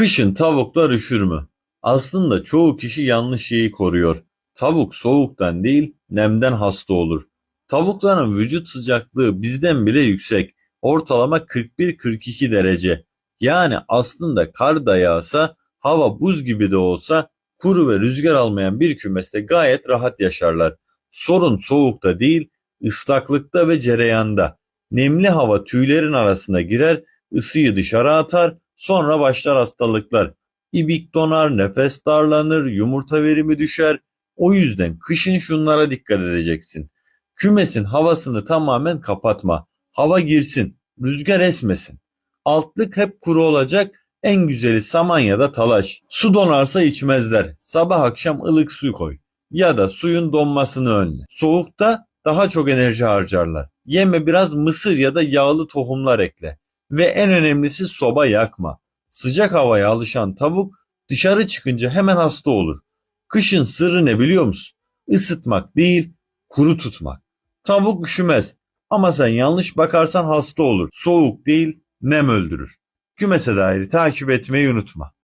Kışın tavuklar üşür mü? Aslında çoğu kişi yanlış şeyi koruyor. Tavuk soğuktan değil, nemden hasta olur. Tavukların vücut sıcaklığı bizden bile yüksek. Ortalama 41-42 derece. Yani aslında kar da yağsa, hava buz gibi de olsa kuru ve rüzgar almayan bir kümeste gayet rahat yaşarlar. Sorun soğukta değil, ıslaklıkta ve cereyanda. Nemli hava tüylerin arasına girer, ısıyı dışarı atar, sonra başlar hastalıklar. İbik donar, nefes darlanır, yumurta verimi düşer. O yüzden kışın şunlara dikkat edeceksin. Kümesin havasını tamamen kapatma. Hava girsin, rüzgar esmesin. Altlık hep kuru olacak, en güzeli saman ya da talaş. Su donarsa içmezler. Sabah akşam ılık su koy. Ya da suyun donmasını önle. Soğukta daha çok enerji harcarlar. Yeme biraz mısır ya da yağlı tohumlar ekle. Ve en önemlisi soba yakma. Sıcak havaya alışan tavuk dışarı çıkınca hemen hasta olur. Kışın sırrı ne biliyor musun? Isıtmak değil, kuru tutmak. Tavuk üşümez ama sen yanlış bakarsan hasta olur. Soğuk değil, nem öldürür. Kümese dairi takip etmeyi unutma.